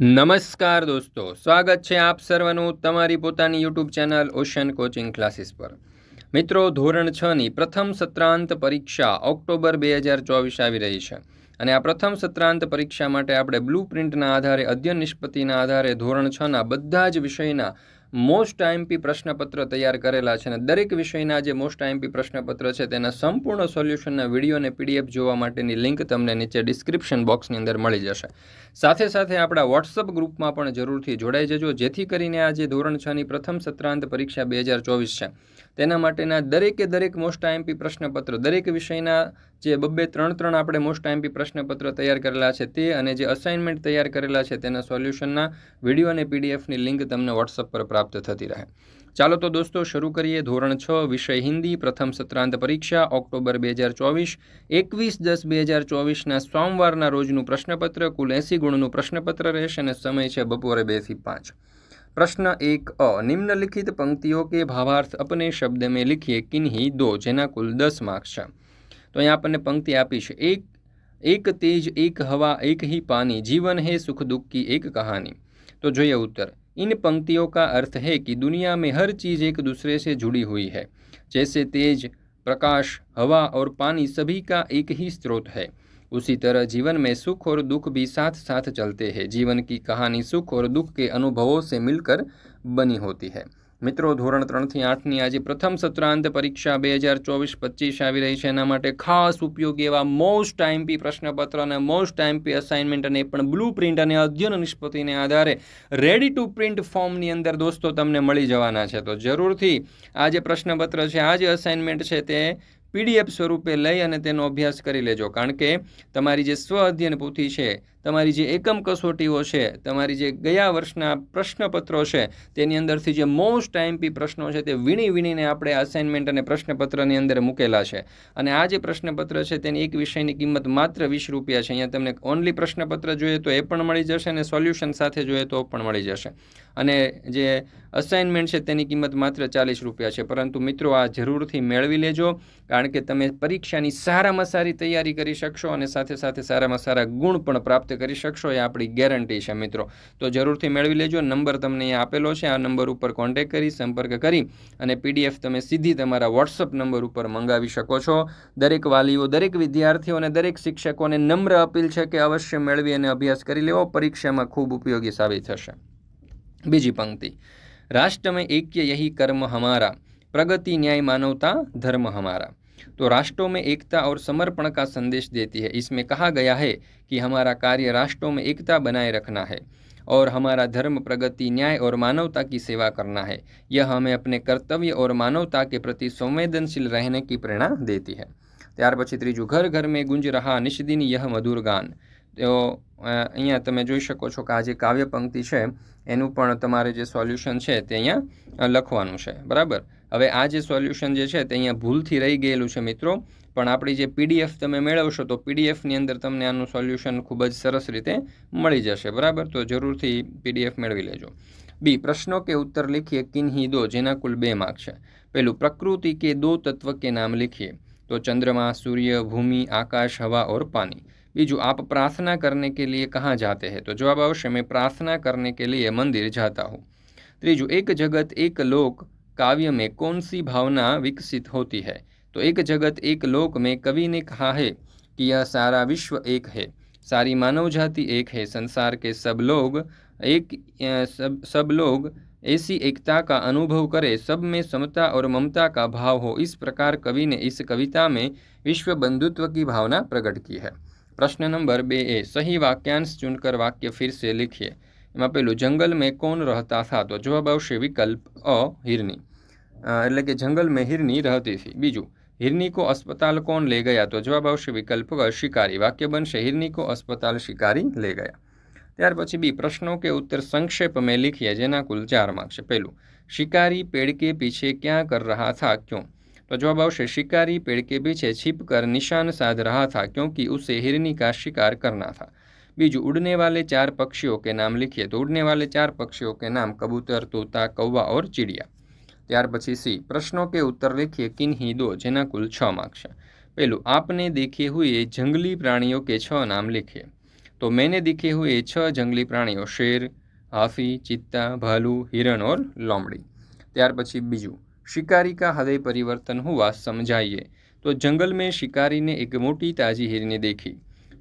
નમસ્કાર દોસ્તો સ્વાગત છે આપ સર્વનું તમારી પોતાની YouTube channel ocean coaching classes પર મિત્રો ધોરણ છની પ્રથમ સત્રાંત પરીક્ષા ઓક્ટોબર બે હજાર ચોવીસ આવી રહી છે અને આ પ્રથમ સત્રાંત પરીક્ષા માટે આપણે બ્લુ પ્રિન્ટના આધારે અધ્યયન નિષ્પત્તિના આધારે ધોરણ છના બધા જ વિષયના મોસ્ટ આઈએમપી પ્રશ્નપત્ર તૈયાર કરેલા છે અને દરેક વિષયના જે મોસ્ટ આઈએમપી પ્રશ્નપત્ર છે તેના સંપૂર્ણ સોલ્યુશનના વિડીયો અને પીડીએફ જોવા માટેની લિંક તમને નીચે ડિસ્ક્રિપ્શન બોક્સની અંદર મળી જશે સાથે સાથે આપણા વોટ્સઅપ ગ્રુપમાં પણ જરૂરથી જોડાઈ જજો જેથી કરીને આજે ધોરણ છની પ્રથમ સત્રાંત પરીક્ષા બે હજાર ચોવીસ છે તેના માટેના દરેકે દરેક મોસ્ટ આઈએમપી પ્રશ્નપત્ર દરેક વિષયના જે બબ્બે ત્રણ ત્રણ આપણે મોસ્ટ આઈએમપી પ્રશ્નપત્ર તૈયાર કરેલા છે તે અને જે અસાઇનમેન્ટ તૈયાર કરેલા છે તેના સોલ્યુશનના વિડીયો અને પીડીએફની લિંક તમને વોટ્સઅપ પર પ્રાપ્ત થતી રહે ચાલો તો દોસ્તો શરૂ કરીએ ધોરણ છ વિષય હિન્દી પ્રથમ સત્રાંત પરીક્ષા ઓક્ટોબર બે હજાર ચોવીસ એકવીસ દસ બે હજાર ચોવીસના સોમવારના રોજનું પ્રશ્નપત્ર કુલ એંસી ગુણનું પ્રશ્નપત્ર રહેશે અને સમય છે બપોરે બેથી પાંચ प्रश्न एक अ निम्नलिखित पंक्तियों के भावार्थ अपने शब्द में लिखिए किन्हीं दो जेना कुल दस मार्क्स तो यहाँ અહીંયા આપણને पंक्ति આપી છે एक એક एक એક હવા ही पानी जीवन है सुख दुख की एक कहानी तो जो ये उत्तर इन पंक्तियों का अर्थ है कि दुनिया में हर चीज़ एक दूसरे से जुड़ी हुई है जैसे तेज प्रकाश हवा और पानी सभी का एक ही स्रोत है उसी तरह जीवन में सुख और दुख भी साथ साथ चलते हैं जीवन की कहानी सुख और दुख के अनुभवों से मिलकर बनी होती है મિત્રો ધોરણ ત્રણથી આઠની આજે પ્રથમ સત્રાંત પરીક્ષા બે હજાર ચોવીસ પચીસ આવી રહી છે એના માટે ખાસ ઉપયોગી એવા મોસ્ટ ટાઈમપી પ્રશ્નપત્ર અને મોસ્ટ ટાઈમપી અસાઇનમેન્ટ અને પણ બ્લુ પ્રિન્ટ અને અધ્યયન નિષ્પત્તિને આધારે રેડી ટુ પ્રિન્ટ ફોર્મની અંદર દોસ્તો તમને મળી જવાના છે તો જરૂરથી આ જે પ્રશ્નપત્ર છે આ જે અસાઇનમેન્ટ છે તે પીડીએફ સ્વરૂપે લઈ અને તેનો અભ્યાસ કરી લેજો કારણ કે તમારી જે સ્વ અધ્યયન પોથી છે તમારી જે એકમ કસોટીઓ છે તમારી જે ગયા વર્ષના પ્રશ્નપત્રો છે તેની અંદરથી જે મોસ્ટ આઈએમપી પ્રશ્નો છે તે વીણી વીણીને આપણે અસાઇનમેન્ટ અને પ્રશ્નપત્રની અંદર મૂકેલા છે અને આ જે પ્રશ્નપત્ર છે તેની એક વિષયની કિંમત માત્ર વીસ રૂપિયા છે અહીંયા તમને ઓનલી પ્રશ્નપત્ર જોઈએ તો એ પણ મળી જશે અને સોલ્યુશન સાથે જોઈએ તો પણ મળી જશે અને જે અસાઇનમેન્ટ છે તેની કિંમત માત્ર ચાલીસ રૂપિયા છે પરંતુ મિત્રો આ જરૂરથી મેળવી લેજો કારણ કે તમે પરીક્ષાની સારામાં સારી તૈયારી કરી શકશો અને સાથે સાથે સારામાં સારા ગુણ પણ પ્રાપ્ત કરી શકશો એ આપણી ગેરંટી છે મિત્રો તો જરૂરથી મેળવી લેજો નંબર તમને અહીંયા આપેલો છે આ નંબર ઉપર કોન્ટેક કરી સંપર્ક કરી અને પીડીએફ તમે સીધી તમારા વોટ્સઅપ નંબર ઉપર મંગાવી શકો છો દરેક વાલીઓ દરેક વિદ્યાર્થીઓ અને દરેક શિક્ષકોને નમ્ર અપીલ છે કે અવશ્ય મેળવી અને અભ્યાસ કરી લેવો પરીક્ષામાં ખૂબ ઉપયોગી સાબિત થશે બીજી પંક્તિ રાષ્ટ્ર મેં એક્ય યહી કર્મ હમારા પ્રગતિ ન્યાય માનવતા ધર્મ હમારા तो राष्ट्रों में एकता और समर्पण का संदेश देती है इसमें कहा गया है कि हमारा कार्य राष्ट्रों में एकता बनाए रखना है और हमारा धर्म प्रगति न्याय और मानवता की सेवा करना है यह हमें अपने कर्तव्य और मानवता के प्रति संवेदनशील रहने की प्रेरणा देती है त्यार પછી ત્રીજું घर घर में गुंज रहा નિશદિન यह मधुर गान તો અહીંયા તમે જોઈ શકો છો કે આ જે કાવ્ય પંક્તિ છે એનું પણ તમારે જે સોલ્યુશન છે તે અહીંયા લખવાનું છે બરાબર હવે આ જે સોલ્યુશન જે છે તે અહીંયા ભૂલથી રહી ગયેલું છે મિત્રો પણ આપણી જે પીડીએફ તમે મેળવશો તો પીડીએફની અંદર તમને આનું સોલ્યુશન ખૂબ જ સરસ રીતે મળી જશે બરાબર તો જરૂરથી પીડીએફ મેળવી લેજો બી પ્રશ્નો કે ઉત્તર લખીએ કિન્હી દો જેના કુલ બે માર્ક છે પહેલું પ્રકૃતિ કે દો તત્વ કે નામ લખીએ તો ચંદ્રમા સૂર્ય ભૂમિ આકાશ હવા ઓર પાણી बीजू आप प्रार्थना करने के लिए कहाँ जाते हैं तो जवाब अवश्य मैं प्रार्थना करने के लिए मंदिर जाता हूँ त्रीजू तो एक जगत एक लोक काव्य में कौन सी भावना विकसित होती है तो एक जगत एक लोक में कवि ने कहा है कि यह सारा विश्व एक है सारी मानव जाति एक है संसार के सब लोग एक सब सब लोग ऐसी एकता का अनुभव करे सब में समता और ममता का भाव हो इस प्रकार कवि ने इस कविता में विश्व बंधुत्व की भावना प्रकट की है प्रश्न नंबर बे ए सही वाक्यांश चुनकर वाक्य फिर से लिखिए एम पेलूँ जंगल में कौन रहता था तो जवाब आशे विकल्प अ हिरनी एट्ले कि जंगल में हिरनी रहती थी बीजू हिरनी को अस्पताल कौन ले गया तो जवाब आशे विकल्प ग शिकारी वाक्य बन हिरनी को अस्पताल शिकारी ले गया त्यार बी प्रश्नों के उत्तर संक्षेप में लिखिए जेना कुल चार मार्क्स पहलू शिकारी पेड़ के पीछे क्या कर रहा था क्यों तो जवाब आवश्य शिकारी पेड़ के पीछे छिप कर निशान साध रहा था क्योंकि उसे हिरनी का शिकार करना था बीजू उड़ने वाले चार पक्षियों के नाम लिखिए तो उड़ने वाले चार पक्षियों के नाम कबूतर तोता कौवा और चिड़िया त्यार पी सी प्रश्नों के उत्तर लिखिए किन ही दो जेना कुल छ मार्क्स पहलू आपने देखे हुए जंगली प्राणियों के छ नाम लिखिए तो मैंने देखे हुए छ जंगली प्राणियों शेर हाफी चित्ता भालू हिरण और लोमड़ी त्यार पी बीजू शिकारी का हृदय परिवर्तन हुआ समझाइए तो जंगल में शिकारी ने एक मोटी ताजी हिरनी देखी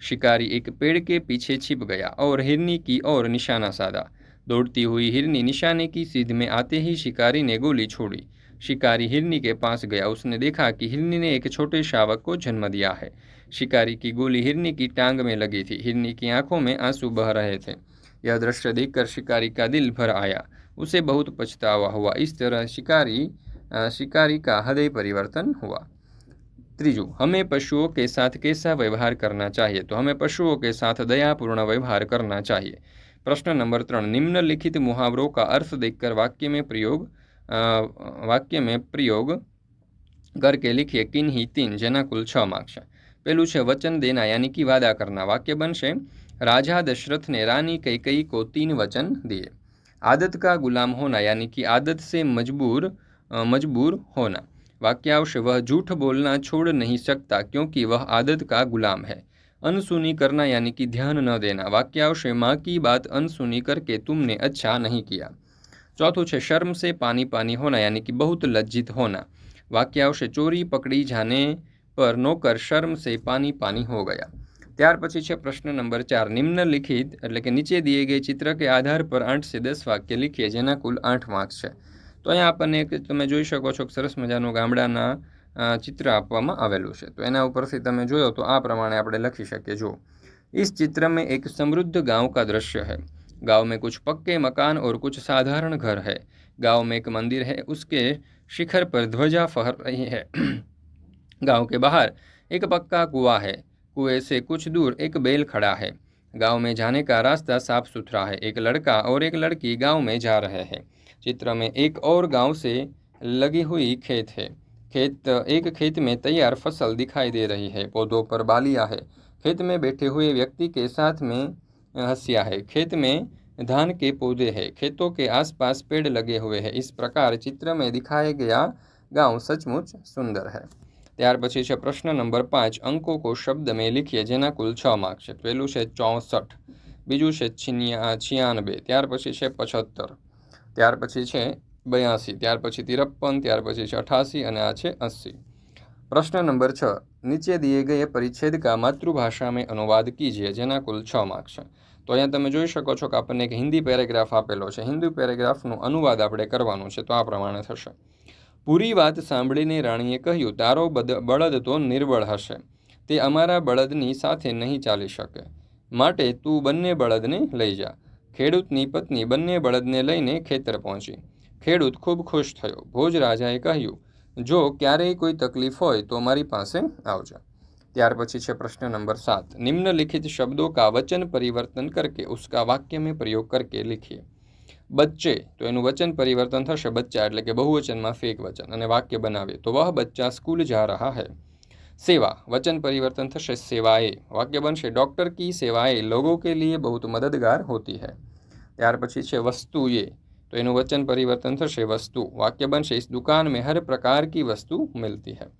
शिकारी एक पेड़ के पीछे छिप गया और हिरनी की ओर निशाना साधा दौड़ती हुई हिरनी निशाने की सीध में आते ही शिकारी ने गोली छोड़ी शिकारी हिरनी के पास गया उसने देखा कि हिरनी ने एक छोटे शावक को जन्म दिया है शिकारी की गोली हिरनी की टांग में लगी थी हिरनी की आंखों में आंसू बह रहे थे यह दृश्य देखकर शिकारी का दिल भर आया उसे बहुत पछतावा हुआ इस तरह शिकारी शिकारी का हृदय परिवर्तन हुआ त्रिजु हमें पशुओं के साथ कैसा व्यवहार करना चाहिए तो हमें पशुओं के साथ दयापूर्ण व्यवहार करना चाहिए प्रश्न नंबर तीन निम्नलिखित मुहावरों का अर्थ देखकर वाक्य में प्रयोग वाक्य में प्रयोग करके लिखिए ही तीन જેના मार्क्स पहलू માર્ક્સ वचन देना यानी कि वादा करना वाक्य કરના વાક્ય राजा दशरथ ने रानी कैकई को तीन वचन दिए आदत का गुलाम होना यानी कि आदत से मजबूर मजबूर होना वाक्यांश वह झूठ बोलना छोड़ नहीं सकता क्योंकि वह आदत का गुलाम है अनसुनी करना यानी कि ध्यान न देना वाक्यांश माँ की बात अनसुनी करके तुमने अच्छा नहीं किया चौथो है शर्म से पानी पानी होना यानी कि बहुत लज्जित होना वाक्यांश चोरी पकड़ी जाने पर नौकर शर्म से पानी पानी हो गया त्यार પછી છે प्रश्न नंबर चार निम्नलिखित એટલે કે નીચે દિએ ગઈ ચિત્ર કે આધાર પર આઠ સે દસ વાક્ય લખીએ જેના કુલ આઠ માર્ક્સ तो यहां अपन एक तुम्हें જોઈ શકો છો કે સરસ મજાનો ગામડાના ચિત્ર આપવામાં આવેલું છે તો એના ઉપરથી તમે જોયો તો આ પ્રમાણે આપણે લખી શકીએ જો ਇਸ ચિત્રમાં એક સમૃદ્ધ ગામ کا દ્રશ્ય છે ગામમાં کچھ પક્કે મકાન ઓર kuch સાધારણ ઘર છે ગામમાં એક મંદિર છે اس کے શिखर पर ધ્વજા ફહર રહી है गांव के बाहर एक पक्का कुआं है कुएं से कुछ दूर एक बैल खड़ा है गांव में जाने का रास्ता साफ सुथरा है एक लड़का और एक लड़की गांव में जा रहे हैं चित्र में एक और गांव से लगी हुई खेत है खेत एक खेत में तैयार फसल दिखाई दे रही है पौधों पर बालिया है खेत में बैठे हुए व्यक्ति के साथ में हसिया है खेत में धान के पौधे हैं खेतों के आसपास पेड़ लगे हुए हैं इस प्रकार चित्र में दिखाया गया गांव सचमुच सुंदर है ત્યાર પછી છે પ્રશ્ન નંબર પાંચ અંકો કો શબ્દ મેં લીખીએ જેના કુલ છ માર્ક છે પહેલું છે ચોસઠ બીજું છે છિન્યા છિયાનબે ત્યાર પછી છે પચહત્તર ત્યાર પછી છે બયાસી ત્યાર પછી તિરપ્પન ત્યાર પછી છે અઠાસી અને આ છે અસી પ્રશ્ન નંબર છ નીચે દિએ ગયે પરિચ્છેદ કા માતૃભાષા મેં અનુવાદ કીજીએ જેના કુલ છ માર્ક છે તો અહીંયા તમે જોઈ શકો છો કે આપણને એક હિન્દી પેરેગ્રાફ આપેલો છે હિન્દી પેરેગ્રાફનું અનુવાદ આપણે કરવાનું છે તો આ પ્રમાણે થશે પૂરી વાત સાંભળીને રાણીએ કહ્યું તારો બદ બળદ તો નિર્બળ હશે તે અમારા બળદની સાથે નહીં ચાલી શકે માટે તું બંને બળદને લઈ જા ખેડૂતની પત્ની બંને બળદને લઈને ખેતર પહોંચી ખેડૂત ખૂબ ખુશ થયો ભોજ રાજાએ કહ્યું જો ક્યારેય કોઈ તકલીફ હોય તો મારી પાસે આવજો ત્યાર પછી છે પ્રશ્ન નંબર સાત નિમ્નલિખિત શબ્દો કા વચન પરિવર્તન કરકે ઉસકા વાક્ય મેં પ્રયોગ કરકે લિખીએ बच्चे तो इनु वचन परिवर्तन થશે बच्चा એટલે કે બહુવચન માં ફિક વચન અને વાક્ય બનાવે તો વહ બચ્ચા સ્કૂલ જા રહા હૈ સેવા वचन परिवर्तन થશે સેવાએ વાક્ય બનશે ડોક્ટર કી સેવાએ લોકો કે લિયે બહુત મદદગાર હોતી હૈ ત્યાર પછી છે વસ્તુએ તો ઇનુ वचन परिवर्तन થશે વસ્તુ વાક્ય બનશે ઇસ દુકાન મે હર પ્રકાર કી વસ્તુ મિલતી હૈ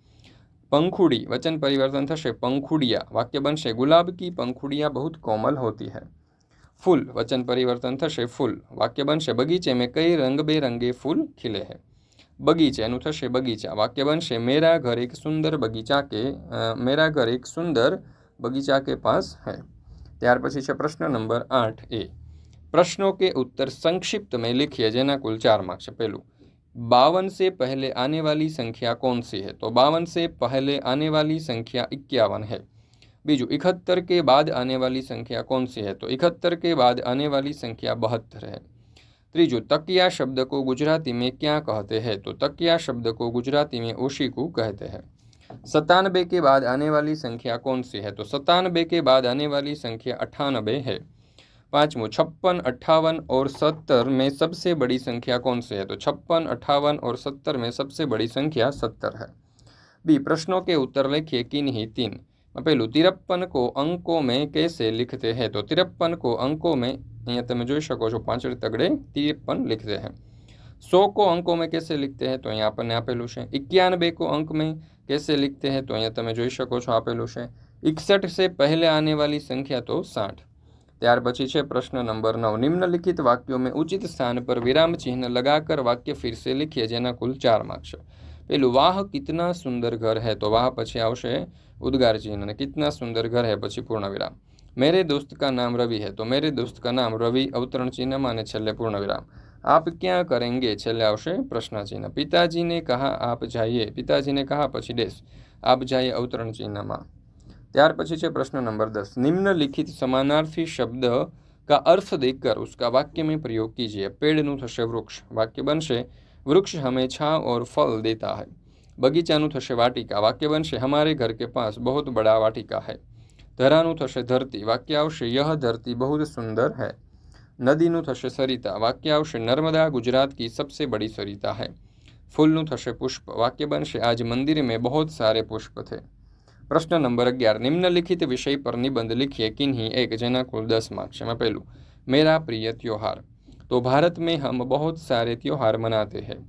પંખુડી वचन परिवर्तन થશે પંખુડિયા વાક્ય બનશે ગુલાબ કી પંખુડિયા બહુત કોમલ હોતી હૈ ફૂલ વચન પરિવર્તન થશે ફૂલ વાક્ય બનશે બગીચે મેં કઈ રંગબેરંગે ફૂલ ખીલે હે બગીચે એનું થશે બગીચા વાક્ય બનશે મેરા ઘર એક સુંદર બગીચા કે મેરા ઘર એક સુંદર બગીચા કે પાસ હે ત્યાર પછી છે પ્રશ્ન નંબર આઠ એ પ્રશ્નો કે ઉત્તર સંક્ષિપ્ત में लिखिए જેના કુલ ચાર માર્ક છે પહેલું બાવન સે પહેલે આને વાલી સંખ્યા કોણસી સી તો બાવન સે પહેલે આને વાલી સંખ્યા ઇક્યાવન હે बीजू इकहत्तर के बाद आने वाली संख्या कौन सी है तो इकहत्तर के बाद आने वाली संख्या बहत्तर है त्रीजो तकिया शब्द को गुजराती में क्या कहते हैं तो तकिया शब्द को गुजराती में ओशिकू कहते हैं सतानबे के बाद आने वाली संख्या कौन सी है तो सतानबे के बाद आने वाली संख्या अठानबे है पाँचवों छप्पन अट्ठावन और सत्तर में सबसे बड़ी संख्या कौन सी है तो छप्पन अट्ठावन और सत्तर में सबसे बड़ी संख्या सत्तर है बी प्रश्नों के उत्तर लिखिए किन ही तीन અપેલું 353 કો અંકો મે કેસે લખતે હે તો 353 કો અંકો મે અહીંયા તમે જોઈ શકો છો 5 3 3 લખતે હે 100 કો અંકો મે કેસે લખતે હે તો અહીંયા આપેલું છે 192 કો અંક મે કેસે લખતે હે તો અહીંયા તમે જોઈ શકો છો આપેલું છે 61 સે પહેલા આને વાલી સંખ્યા તો 60 ત્યાર પછી છે પ્રશ્ન નંબર 9 નિમ્ન લિખિત વાક્યો મે ઉચિત સ્થાન પર વિરામ ચિહ્ન લગાકર વાક્ય ફરી સે લખીએ જેના કુલ 4 માર્ક્સ પેલું વાહ કિતના સુંદર ઘર હે તો વાહ પછી આવશે उद्गार चिन्ह અને કિતના સુંદર ઘર હૈ પછી પૂર્ણ વિરામ મેરે દોસ્ત કા નામ રવિ હૈ તો મેરે દોસ્ત કા નામ રવિ અવતરણ ચિહ્નમાં અને છેલ્લે પૂર્ણ વિરામ આપ ક્યાં કરેંગે છેલ્લે આવશે પ્રશ્ન પિતાજીને કહા આપ જાઈએ પિતાજીને કહા પછી દેશ આપ જાઈએ અવતરણ ચિહ્નમાં ત્યાર પછી છે પ્રશ્ન નંબર દસ નિમ્નલિખિત સમાનાર્થી શબ્દ કા અર્થ દેખકર ઉસકા વાક્ય મેં પ્રયોગ કીજીએ પેડનું થશે વૃક્ષ વાક્ય બનશે વૃક્ષ હમે છાં ઓર ફલ દેતા હૈ બગીચાનું થશે વાટિકા વાક્ય બનશે હમારે ઘર કે પાસ બહુત બડા વાટિકા હૈ ધરાનું થશે ધરતી વાક્ય આવશે યહ ધરતી બહુત સુંદર હૈ નદીનું થશે સરિતા વાક્ય આવશે નર્મદા ગુજરાત કી સબસે બડી સરિતા હૈ ફૂલનું થશે પુષ્પ વાક્ય બનશે આજ મંદિર મેં બહુત સારે પુષ્પ થે પ્રશ્ન નંબર અગિયાર નિમ્નલિખિત વિષય પર નિબંધ લિખીએ કિન્હી એક જેના કુલ દસ માર્ક છે પહેલું મેરા પ્રિય ત્યોહાર તો ભારત મેં હમ બહુત સારે ત્યોહાર મનાતે હૈ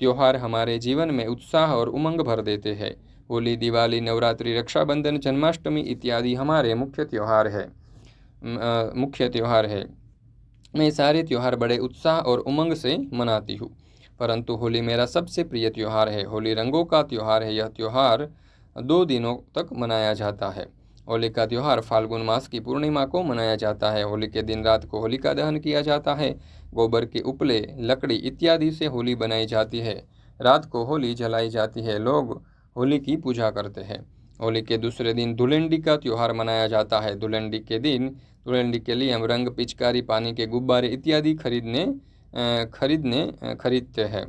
त्यौहार हमारे जीवन में उत्साह और उमंग भर देते हैं होली दिवाली नवरात्रि रक्षाबंधन जन्माष्टमी इत्यादि हमारे मुख्य त्यौहार है मुख्य त्यौहार है मैं सारे त्यौहार बड़े उत्साह और उमंग से मनाती हूँ परंतु होली मेरा सबसे प्रिय त्यौहार है होली रंगों का त्यौहार है यह त्यौहार दो दिनों तक मनाया जाता है होली का त्यौहार फाल्गुन मास की पूर्णिमा को मनाया जाता है होली के दिन रात को होलिका दहन किया जाता है गोबर के उपले लकड़ी इत्यादि से होली बनाई जाती है रात को होली जलाई जाती है लोग होली की पूजा करते हैं होली के दूसरे दिन धुलेंडी का त्यौहार मनाया जाता है धुलेंडी के दिन धुलेंडी के लिए हम रंग पिचकारी पानी के गुब्बारे इत्यादि खरीदने खरीदने खरीदते हैं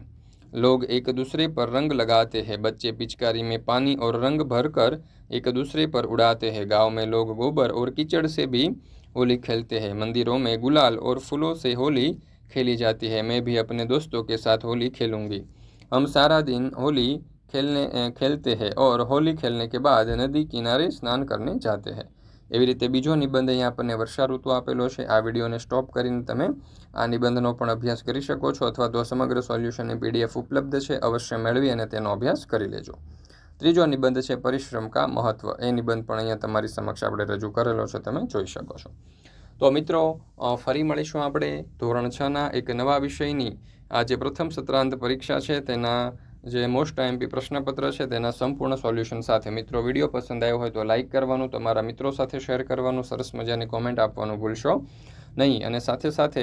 लोग एक दूसरे पर रंग लगाते हैं बच्चे पिचकारी में पानी और रंग भरकर एक दूसरे पर उड़ाते हैं गांव में लोग गोबर और कीचड़ से भी होली खेलते हैं मंदिरों में गुलाल और फूलों से होली खेली जाती है मैं भी अपने दोस्तों के साथ होली खेलूँगी हम सारा दिन होली खेलने खेलते हैं और होली खेलने के बाद નદી કિનારે સ્નાન કરને જાતે હૈ એવી રીતે બીજો નિબંધ અહીંયા આપણને વર્ષા ઋતુ આપેલો છે આ વિડીયોને સ્ટોપ કરીને તમે આ નિબંધનો પણ અભ્યાસ કરી શકો છો અથવા તો સમગ્ર સોલ્યુશનની પીડીએફ ઉપલબ્ધ છે અવશ્ય મેળવી અને તેનો અભ્યાસ કરી લેજો ત્રીજો નિબંધ છે પરિશ્રમ કા મહત્વ એ નિબંધ પણ અહીંયા તમારી સમક્ષ આપણે રજૂ કરેલો છે તમે જોઈ શકો છો તો મિત્રો ફરી મળીશું આપણે ધોરણ છના એક નવા વિષયની આ જે પ્રથમ સત્રાંત પરીક્ષા છે તેના જે મોસ્ટ આઈએમપી પ્રશ્નપત્ર છે તેના સંપૂર્ણ સોલ્યુશન સાથે મિત્રો વિડીયો પસંદ આવ્યો હોય તો લાઇક કરવાનું તમારા મિત્રો સાથે શેર કરવાનું સરસ મજાની કોમેન્ટ આપવાનું ભૂલશો નહીં અને સાથે સાથે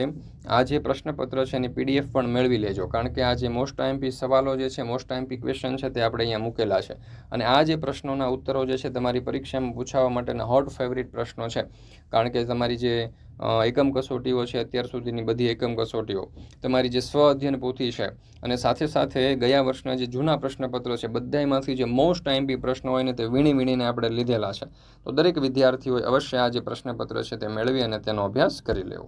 આ જે પ્રશ્નપત્ર છે એની પીડીએફ પણ મેળવી લેજો કારણ કે આ જે મોસ્ટ આઈએમપી સવાલો જે છે મોસ્ટ આઈએમપી ક્વેશ્ચન છે તે આપણે અહીંયા મૂકેલા છે અને આ જે પ્રશ્નોના ઉત્તરો જે છે તમારી પરીક્ષામાં પૂછાવા માટેના હોટ ફેવરિટ પ્રશ્નો છે કારણ કે તમારી જે એકમ કસોટીઓ છે અત્યાર સુધીની બધી એકમ કસોટીઓ તમારી જે સ્વ અધ્યયન પોથી છે અને સાથે સાથે ગયા વર્ષના જે જૂના પ્રશ્નપત્રો છે બધામાંથી જે મોસ્ટ ટાઈમ બી પ્રશ્નો હોય ને તે વીણી વીણીને આપણે લીધેલા છે તો દરેક વિદ્યાર્થીઓએ અવશ્ય આ જે પ્રશ્નપત્ર છે તે મેળવી અને તેનો અભ્યાસ કરી લેવો